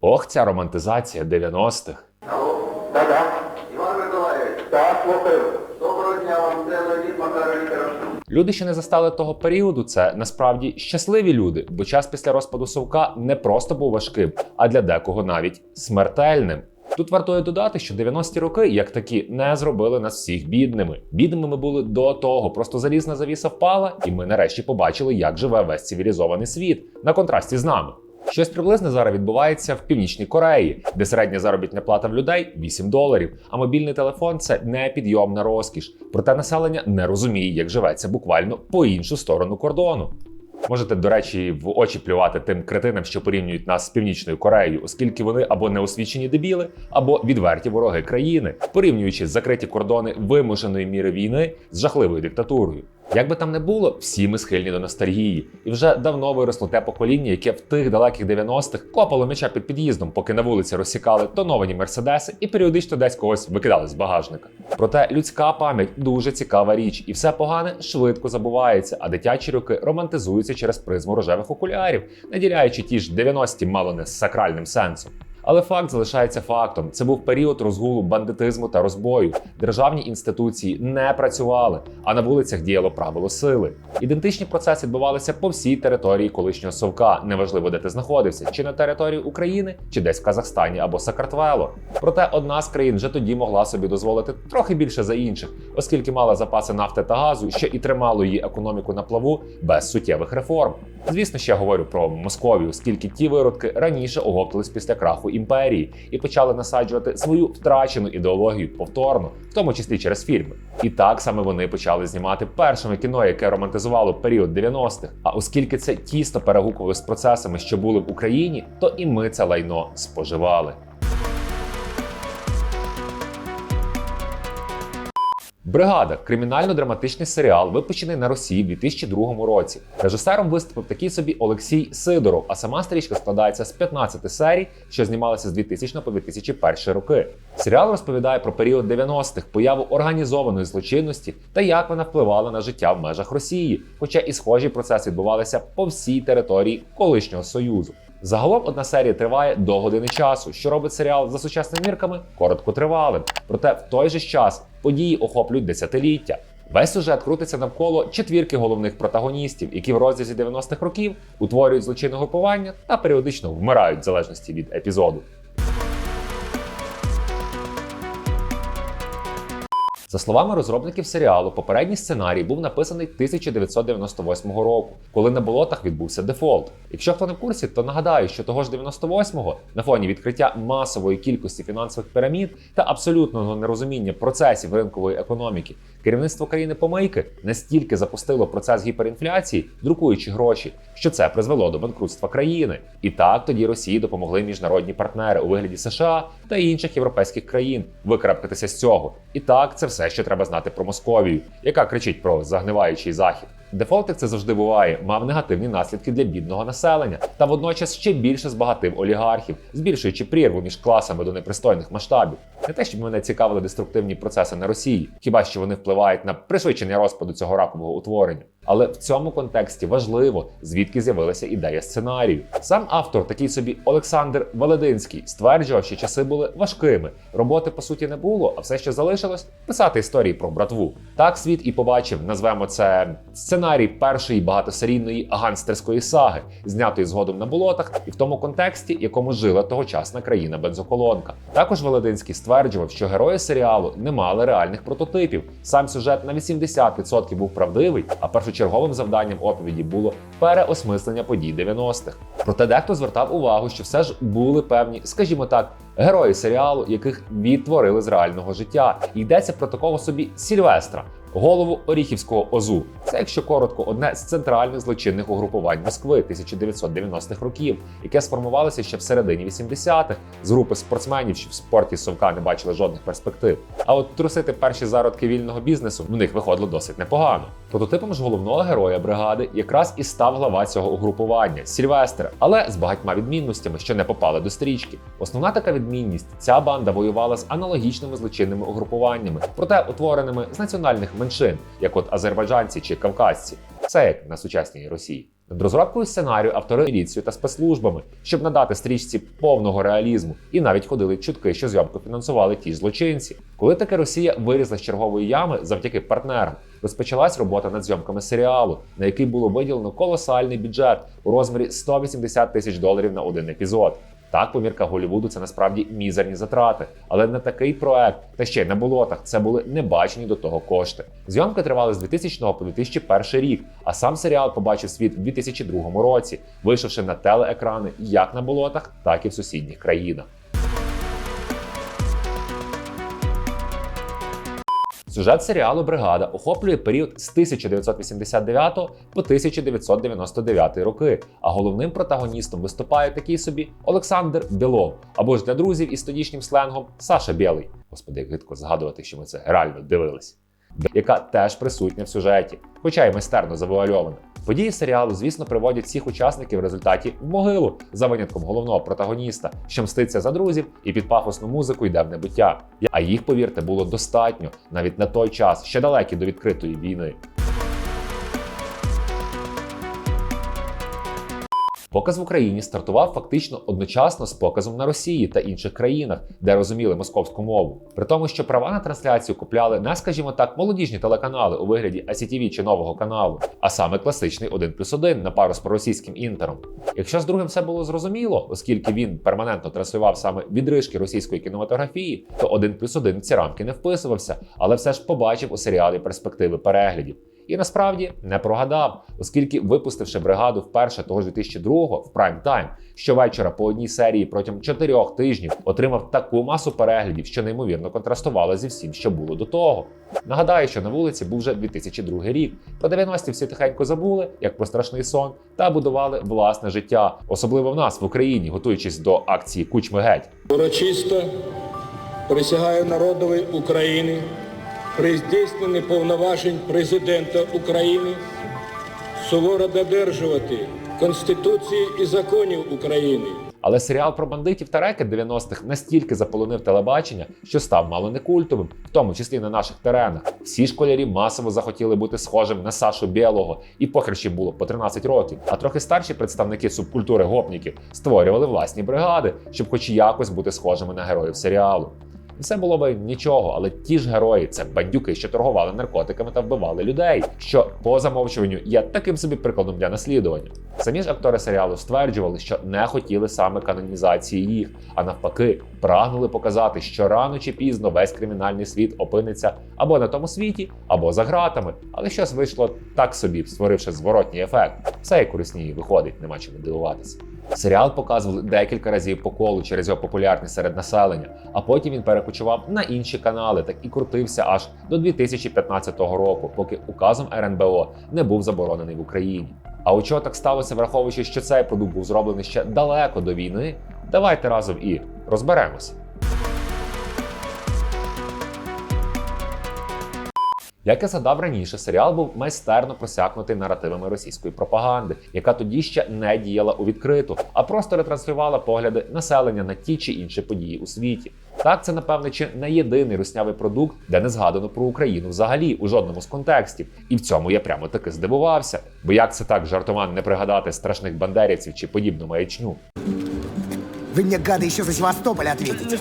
Ох, ця романтизація 90-х. Алло, да-да. Іван Миколаївич. Так, слухаю. Доброго дня вам, це Леонід Макар Люди, що не застали того періоду, це насправді щасливі люди, бо час після розпаду совка не просто був важким, а для декого навіть смертельним. Тут вартує додати, що 90-ті роки, як такі, не зробили нас всіх бідними. Бідними ми були до того, просто залізна завіса впала, і ми нарешті побачили, як живе весь цивілізований світ на контрасті з нами. Щось приблизне зараз відбувається в північній Кореї, де середня заробітна плата в людей 8 доларів, а мобільний телефон це непідйомна розкіш. Проте населення не розуміє, як живеться буквально по іншу сторону кордону. Можете, до речі, в очі плювати тим кретинам, що порівнюють нас з північною Кореєю, оскільки вони або неосвічені дебіли, або відверті вороги країни, порівнюючи закриті кордони вимушеної міри війни з жахливою диктатурою. Як би там не було, всі ми схильні до ностальгії, і вже давно виросло те покоління, яке в тих далеких 90-х копало меча під під'їздом, поки на вулиці розсікали тоновані мерседеси і періодично десь когось викидали з багажника. Проте людська пам'ять дуже цікава річ, і все погане швидко забувається, а дитячі роки романтизуються через призму рожевих окулярів, наділяючи ті ж 90-ті мало не сакральним сенсом. Але факт залишається фактом: це був період розгулу бандитизму та розбою. Державні інституції не працювали, а на вулицях діяло правило сили. Ідентичні процеси відбувалися по всій території колишнього совка. Неважливо, де ти знаходився, чи на території України, чи десь в Казахстані або Сакартвело. Проте одна з країн вже тоді могла собі дозволити трохи більше за інших, оскільки мала запаси нафти та газу, що і тримало її економіку на плаву без суттєвих реформ. Звісно, ще говорю про Московію, оскільки ті виродки раніше оговтались після краху імперії і почали насаджувати свою втрачену ідеологію повторно, в тому числі через фільми. І так саме вони почали знімати першими кіно, яке романтизувало період 90-х. А оскільки це тісто перегукували з процесами, що були в Україні, то і ми це лайно споживали. Бригада кримінально-драматичний серіал, випущений на Росії в 2002 році. Режисером виступив такий собі Олексій Сидоров, а сама стрічка складається з 15 серій, що знімалися з 2000 по 2001 роки. Серіал розповідає про період 90-х, появу організованої злочинності та як вона впливала на життя в межах Росії, хоча і схожі процеси відбувалися по всій території колишнього союзу. Загалом одна серія триває до години часу, що робить серіал за сучасними мірками короткотривалим. Проте в той же час події охоплюють десятиліття. Весь сюжет крутиться навколо четвірки головних протагоністів, які в розрізі 90-х років утворюють злочинне групування та періодично вмирають в залежності від епізоду. За словами розробників серіалу, попередній сценарій був написаний 1998 року, коли на болотах відбувся дефолт. Якщо хто не в курсі, то нагадаю, що того ж 98-го на фоні відкриття масової кількості фінансових пірамід та абсолютного нерозуміння процесів ринкової економіки, керівництво країни помийки настільки запустило процес гіперінфляції, друкуючи гроші, що це призвело до банкрутства країни. І так тоді Росії допомогли міжнародні партнери у вигляді США та інших європейських країн викарабкатися з цього. І так це все, що треба знати про Московію, яка кричить про загниваючий захід. Дефолт, як це завжди буває, мав негативні наслідки для бідного населення та водночас ще більше збагатив олігархів, збільшуючи прірву між класами до непристойних масштабів. Не те, щоб мене цікавили деструктивні процеси на Росії, хіба що вони впливають на пришвидшення розпаду цього ракового утворення. Але в цьому контексті важливо, звідки з'явилася ідея сценарію. Сам автор, такий собі Олександр Велединський, стверджував, що часи були важкими. Роботи по суті не було, а все, що залишилось, писати історії про братву. Так світ і побачив, назвемо це сценарій першої багатосерійної ганстерської саги, знятої згодом на болотах, і в тому контексті, якому жила тогочасна країна бензоколонка. Також Велединський стверджував, що герої серіалу не мали реальних прототипів. Сам сюжет на 80% був правдивий, а першочерговим завданням оповіді було переосмислення подій 90-х. Проте дехто звертав увагу, що все ж були певні, скажімо так, герої серіалу, яких відтворили з реального життя. Йдеться про такого собі Сільвестра. Голову Оріхівського ОЗУ. Це, якщо коротко, одне з центральних злочинних угрупувань Москви 1990-х років, яке сформувалося ще в середині 80-х з групи спортсменів, що в спорті совка не бачили жодних перспектив. А от трусити перші зародки вільного бізнесу в них виходило досить непогано. Прототипом ж головного героя бригади якраз і став глава цього угрупування Сільвестр, але з багатьма відмінностями, що не попали до стрічки. Основна така відмінність: ця банда воювала з аналогічними злочинними угрупуваннями, проте утвореними з національних меншин, як от азербайджанці чи кавказці. Все як на сучасній Росії. Над розробкою сценарію автори міліцію та спецслужбами, щоб надати стрічці повного реалізму, і навіть ходили чутки, що зйомку фінансували ті злочинці. Коли таки Росія вирізла з чергової ями завдяки партнерам, розпочалась робота над зйомками серіалу, на який було виділено колосальний бюджет у розмірі 180 тисяч доларів на один епізод. Так, по мірках Голлівуду це насправді мізерні затрати, але на такий проект, та ще й на болотах, це були небачені до того кошти. Зйомки тривали з 2000 по 2001 рік, а сам серіал побачив світ у 2002 році, вийшовши на телеекрани як на болотах, так і в сусідніх країнах. Сюжет серіалу Бригада охоплює період з 1989 по 1999 роки. А головним протагоністом виступає такий собі Олександр Білов, або ж для друзів із тодішнім сленгом Саша Білий. Господи, як гидко згадувати, що ми це реально дивились. Яка теж присутня в сюжеті, хоча й майстерно завуальована. Події серіалу, звісно, приводять всіх учасників в результаті в могилу за винятком головного протагоніста, що мститься за друзів і під пафосну музику йде в небуття. А їх, повірте, було достатньо навіть на той час, ще далекі до відкритої війни. Показ в Україні стартував фактично одночасно з показом на Росії та інших країнах, де розуміли московську мову. При тому, що права на трансляцію купляли не, скажімо так, молодіжні телеканали у вигляді ICTV чи нового каналу, а саме класичний 1 плюс 1 на пару з проросійським інтером. Якщо з другим все було зрозуміло, оскільки він перманентно транслював саме відрижки російської кінематографії, то 1 плюс 1 в ці рамки не вписувався, але все ж побачив у серіалі перспективи переглядів. І насправді не прогадав, оскільки, випустивши бригаду вперше того ж 2002-го в прайм тайм, щовечора по одній серії протягом чотирьох тижнів отримав таку масу переглядів, що неймовірно контрастувало зі всім, що було до того. Нагадаю, що на вулиці був вже 2002 рік. По 90-ті всі тихенько забули, як про страшний сон, та будували власне життя, особливо в нас в Україні, готуючись до акції Кучми геть. Урочисто присягаю народові України при здійсненні повноважень Президента України суворо додержувати Конституції і законів України. Але серіал про бандитів та рекет 90-х настільки заполонив телебачення, що став мало не культовим, в тому числі на наших теренах. Всі школярі масово захотіли бути схожим на Сашу Білого, і похер було по 13 років. А трохи старші представники субкультури гопніків створювали власні бригади, щоб хоч якось бути схожими на героїв серіалу. Все було би нічого, але ті ж герої це бандюки, що торгували наркотиками та вбивали людей, що по замовчуванню є таким собі прикладом для наслідування. Самі ж актори серіалу стверджували, що не хотіли саме канонізації їх, а навпаки, прагнули показати, що рано чи пізно весь кримінальний світ опиниться або на тому світі, або за ґратами. Але щось вийшло так собі, створивши зворотній ефект. Все як у виходить, нема чому дивуватися. Серіал показували декілька разів по колу через його популярність серед населення, а потім він перекочував на інші канали, так і крутився аж до 2015 року, поки указом РНБО не був заборонений в Україні. А у чого так сталося, враховуючи, що цей продукт був зроблений ще далеко до війни, давайте разом і розберемося. Як я згадав раніше, серіал був майстерно просякнутий наративами російської пропаганди, яка тоді ще не діяла у відкриту, а просто ретранслювала погляди населення на ті чи інші події у світі. Так, це напевне чи не єдиний руснявий продукт, де не згадано про Україну взагалі у жодному з контекстів. І в цьому я прямо таки здивувався. Бо як це так жартоман не пригадати страшних бандерівців чи подібну маячню? Вы мне, гады, еще за Севастополь ответите.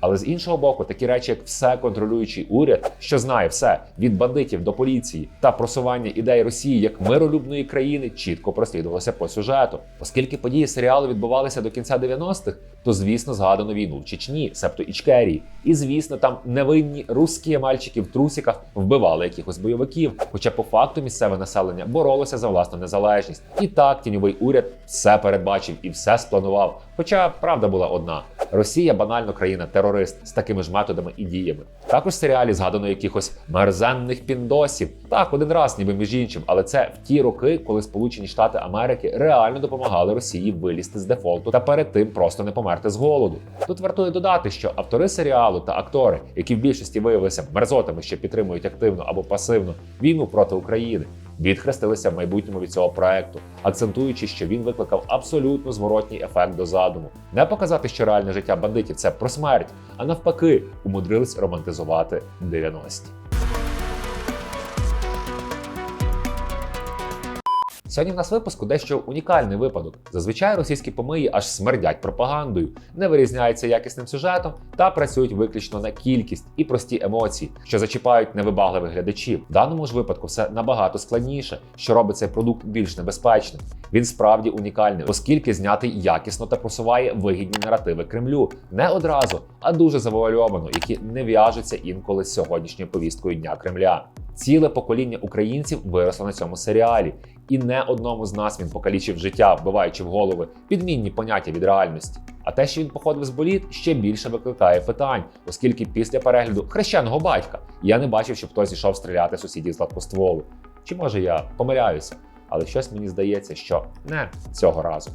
Але з іншого боку, такі речі, як все контролюючий уряд, що знає все від бандитів до поліції та просування ідей Росії як миролюбної країни, чітко прослідувалося по сюжету. Оскільки події серіалу відбувалися до кінця 90-х, то звісно згадано війну в Чечні, себто Ічкерії. І звісно, там невинні русські мальчики в трусіках вбивали якихось бойовиків. Хоча по факту місцеве населення боролося за власну незалежність. І так тіньовий уряд все передбачив і все спланував. Хоча правда була одна: Росія банально країна-терорист з такими ж методами і діями. Також в серіалі згадано якихось мерзенних піндосів. Так, один раз, ніби між іншим, але це в ті роки, коли Сполучені Штати Америки реально допомагали Росії вилізти з дефолту та перед тим просто не померти з голоду. Тут вартує додати, що автори серіалу та актори, які в більшості виявилися мерзотами, що підтримують активно або пасивно війну проти України. Відхрестилися в майбутньому від цього проекту, акцентуючи, що він викликав абсолютно зворотній ефект до задуму. Не показати, що реальне життя бандитів це про смерть, а навпаки, умудрились романтизувати 90-ті. Сьогодні в нас випуску дещо унікальний випадок. Зазвичай російські помиї аж смердять пропагандою, не вирізняються якісним сюжетом та працюють виключно на кількість і прості емоції, що зачіпають невибагливих глядачів. В даному ж випадку все набагато складніше, що робить цей продукт більш небезпечним. Він справді унікальний, оскільки знятий якісно та просуває вигідні наративи Кремлю не одразу, а дуже завуальовано, які не в'яжуться інколи з сьогоднішньою повісткою дня Кремля. Ціле покоління українців виросло на цьому серіалі, і не одному з нас він покалічив життя, вбиваючи в голови підмінні поняття від реальності. А те, що він походив з боліт, ще більше викликає питань, оскільки після перегляду хрещеного батька я не бачив, щоб хтось ішов стріляти сусідів з гладкостволу. Чи може я помиляюся? Але щось мені здається, що не цього разу.